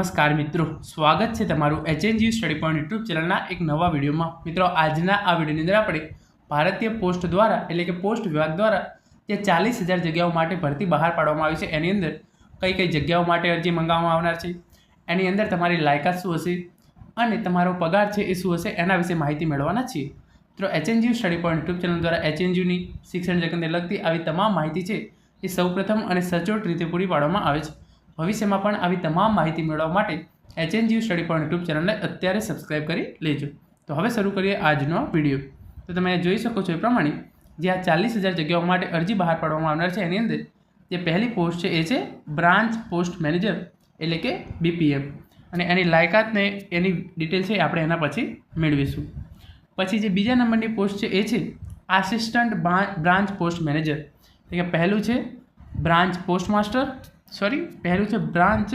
નમસ્કાર મિત્રો. સ્વાગત છે તમારું એચએનજી સ્ટડી પોઈન્ટ યુટ્યુબ ચેનલના એક નવા વિડીયોમાં. મિત્રો, આજના આ વિડીયોની અંદર આપણે ભારતીય પોસ્ટ દ્વારા, એટલે કે પોસ્ટ વિભાગ દ્વારા, જે ચાલીસ હજાર જગ્યાઓ માટે ભરતી બહાર પાડવામાં આવી છે, એની અંદર કઈ કઈ જગ્યાઓ માટે અરજી મંગાવવામાં આવનાર છે, એની અંદર તમારી લાયકાત શું હશે અને તમારો પગાર છે એ શું હશે એના વિશે માહિતી મેળવવાના છીએ. મિત્રો H N G study point YouTube channel દ્વારા એચએનજીની શિક્ષણ જગતને લગતી આવી તમામ માહિતી છે એ સૌપ્રથમ અને સચોટ રીતે પૂરી પાડવામાં આવે છે. ભવિષ્યમાં પણ આવી તમામ માહિતી મેળવવા માટે એચએનજી સ્ટડી પોઈન્ટ યુટ્યુબ ચેનલને અત્યારે સબસ્ક્રાઇબ કરી લેજો. તો હવે શરૂ કરીએ આજનો વીડિયો. તો તમે જોઈ શકો છો એ પ્રમાણે જે આ ચાલીસ હજાર જગ્યાઓ માટે અરજી બહાર પાડવામાં આવનાર છે, એની અંદર જે પહેલી પોસ્ટ છે એ છે બ્રાન્ચ પોસ્ટ મેનેજર એટલે કે બીપીએમ અને એની લાયકાતને એની ડિટેલ છે આપણે એના પછી મેળવીશું. પછી જે બીજા નંબરની પોસ્ટ છે એ છે આસિસ્ટન્ટ બ્રાન્ચ પોસ્ટ મેનેજર એટલે કે પહેલું છે બ્રાન્ચ પોસ્ટ માસ્ટર સોરી, પહેલું છે બ્રાન્ચ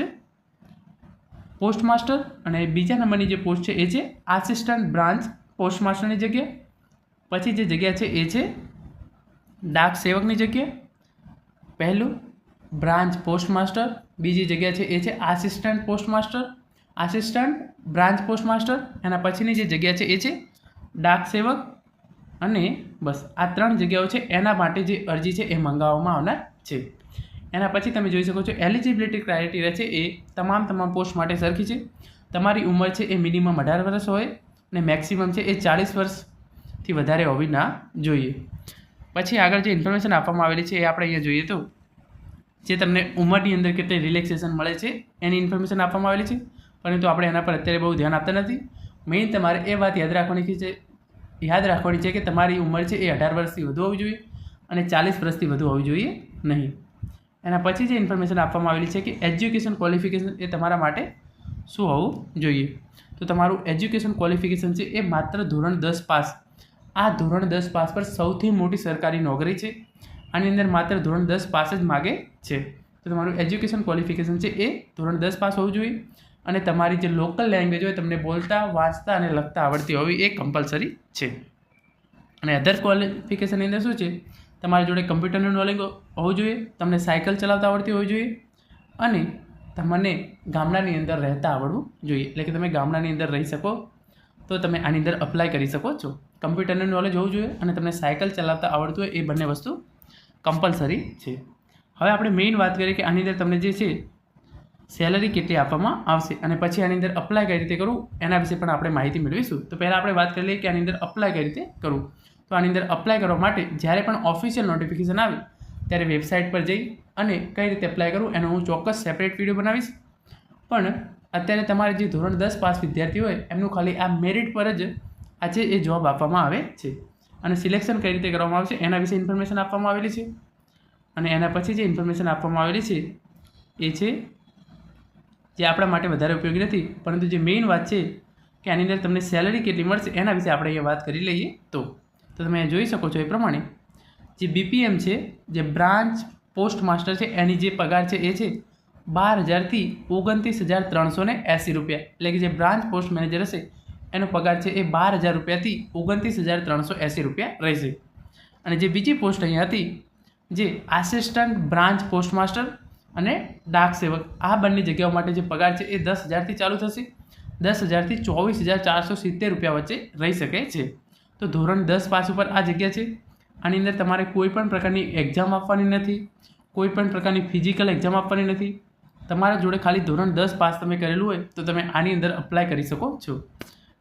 પોસ્ટ માસ્ટર અને બીજા નંબરની જે પોસ્ટ છે એ છે આસિસ્ટન્ટ બ્રાન્ચ પોસ્ટ માસ્ટરની જગ્યા, પછી જે જગ્યા છે એ છે ડાક સેવકની જગ્યા, પહેલું બ્રાન્ચ પોસ્ટ માસ્ટર બીજી જગ્યા છે એ છે assistant postmaster assistant branch postmaster એના પછીની જે જગ્યા છે એ છે ડાક સેવક, અને બસ આ ત્રણ જગ્યાઓ છે એના માટે જે અરજી છે એ મંગાવવામાં આવનાર છે. એના પછી તમે જોઈ શકો છો એલિજિબિલિટી ક્રાઇટેરિયા છે એ તમામ તમામ પોસ્ટ માટે સરખી છે. તમારી ઉંમર છે એ મિનિમમ અઢાર વર્ષ હોય અને મેક્સિમમ છે એ ચાળીસ વર્ષથી વધારે હોવી ના જોઈએ. પછી આગળ જે ઇન્ફોર્મેશન આપવામાં આવેલી છે એ આપણે અહીંયા જોઈએ તો, જે તમને ઉંમરની અંદર કેટલી રિલેક્સેશન મળે છે એની ઇન્ફોર્મેશન આપવામાં આવેલી છે. પરંતુ આપણે એના પર અત્યારે બહુ ધ્યાન આપતા નથી. મેઇન તમારે એ વાત યાદ રાખવાની છે, યાદ રાખવાની છે કે તમારી ઉંમર છે એ અઢાર વર્ષથી વધુ હોવી જોઈએ અને ચાલીસ વર્ષથી વધુ હોવી જોઈએ નહીં. એના પછી જે ઇન્ફોર્મેશન આપવામાં આવેલી છે કે એજ્યુકેશન ક્વોલિફિકેશન એ તમારા માટે શું હોવું જોઈએ? તો તમારું એજ્યુકેશન ક્વોલિફિકેશન છે એ માત્ર ધોરણ દસ પાસ. આ ધોરણ દસ પાસ પર સૌથી મોટી સરકારી નોકરી છે. આની અંદર માત્ર ધોરણ દસ પાસ જ માગે છે. તો તમારું એજ્યુકેશન ક્વોલિફિકેશન છે એ ધોરણ દસ પાસ હોવું જોઈએ. અને તમારી જે લોકલ લેંગ્વેજ હોય તમને બોલતા, વાંચતા અને લખતા આવડતી હોવી એ કમ્પલસરી છે. અને અધર ક્વોલિફિકેશનની અંદર શું છે? તમારી જોડે કમ્પ્યુટરનું નોલેજ હોવું જોઈએ, તમને સાયકલ ચલાવતા આવડતી હોવી જોઈએ અને તમને ગામડાની અંદર રહેતા આવડવું જોઈએ. એટલે કે તમે ગામડાની અંદર રહી શકો, તો તમે આની અંદર અપ્લાય કરી શકો છો. કમ્પ્યુટરનું નોલેજ હોવું જોઈએ અને તમને સાયકલ ચલાવતા આવડતું હોય એ બંને વસ્તુ કમ્પલસરી છે. હવે આપણે મેઇન વાત કરીએ કે આની અંદર તમને જે છે સેલરી કેટલી આપવામાં આવશે અને પછી આની અંદર અપ્લાય કઈ રીતે કરવું એના વિશે પણ આપણે માહિતી મેળવીશું. તો પહેલાં આપણે વાત કરી લઈએ કે આની અંદર અપ્લાય કઈ રીતે કરવું. તો આની અંદર અપ્લાય કરવા માટે જ્યારે પણ ઓફિશિયલ નોટિફિકેશન આવે, ત્યારે વેબસાઇટ પર જઈ અને કઈ રીતે અપ્લાય કરવું એનો હું ચોક્કસ સેપરેટ વીડિયો બનાવીશ. પણ અત્યારે તમારે જે ધોરણ દસ પાસ વિદ્યાર્થી હોય, એમનું ખાલી આ મેરિટ પર જ આજે એ જોબ આપવામાં આવે છે. અને સિલેક્શન કઈ રીતે કરવામાં આવશે એના વિશે ઇન્ફોર્મેશન આપવામાં આવેલી છે. અને એના પછી જે ઇન્ફોર્મેશન આપવામાં આવેલી છે, એ છે જે આપણા માટે વધારે ઉપયોગી નથી, પરંતુ જે મેઇન વાત છે કે આની અંદર તમને સેલરી કેટલી મળશે એના વિશે આપણે અહીંયા વાત કરી લઈએ તો. તો તમે જોઈ શકો છો એ પ્રમાણે જે બીપીએમ છે, જે બ્રાન્ચ પોસ્ટ માસ્ટર છે, એની જે પગાર છે એ છે બાર હજારથી ઓગણત્રીસ હજાર ત્રણસો એંસી રૂપિયા. એટલે કે જે બ્રાન્ચ પોસ્ટ મેનેજર હશે, એનો પગાર છે એ બાર હજાર રૂપિયાથી ઓગણત્રીસ હજાર ત્રણસો એંસી રૂપિયા રહેશે. અને જે બીજી પોસ્ટ અહીંયા હતી, જે આસિસ્ટન્ટ બ્રાન્ચ પોસ્ટ માસ્ટર અને ડાક સેવક, આ બંને જગ્યાઓ માટે જે પગાર છે એ દસ હજારથી ચાલુ થશે. દસ હજારથી ચોવીસ હજાર ચારસો સિત્તેર રૂપિયા વચ્ચે રહી શકે છે. તો ધોરણ દસ પાસ ઉપર આ જગ્યા છે. આની અંદર તમારે કોઈ પણ પ્રકારની એક્ઝામ આપવાની નથી, કોઈ પણ પ્રકારની ફિઝિકલ એક્ઝામ આપવાની નથી. તમારા જોડે ખાલી ધોરણ દસ પાસ તમે કરેલું હોય તો તમે આની અંદર અપ્લાય કરી શકો છો.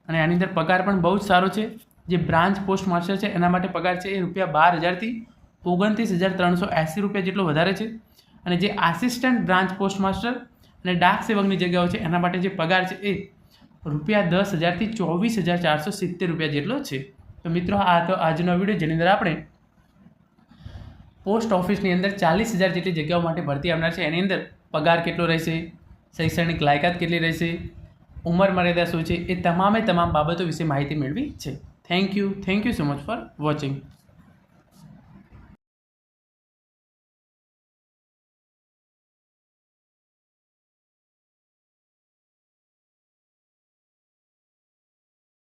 અને આની અંદર પગાર પણ બહુ જ સારો છે. જે બ્રાન્ચ પોસ્ટ માસ્ટર છે એના માટે પગાર છે એ રૂપિયા બાર હજારથી ઓગણત્રીસ હજાર ત્રણસો એંસી રૂપિયા જેટલો વધારે છે. અને જે આસિસ્ટન્ટ બ્રાન્ચ પોસ્ટ માસ્ટર અને ડાક સેવકની જગ્યાઓ છે એના માટે જે પગાર છે એ રૂપિયા દસ હજારથી ચોવીસ હજાર ચારસો સિત્તેર રૂપિયા જેટલો છે. તો મિત્રો, આ તો આજનો વીડિયો જેની અંદર આપણે પોસ્ટ ઓફિસની અંદર ચાલીસ હજાર જેટલી જગ્યાઓ માટે ભરતી આવનાર છે. એની અંદર પગાર કેટલો રહેશે, શૈક્ષણિક લાયકાત કેટલી રહેશે, ઉંમર મર્યાદા શું છે, એ તમામે તમામ બાબતો વિશે માહિતી મેળવી છે. Thank you thank you so much for watching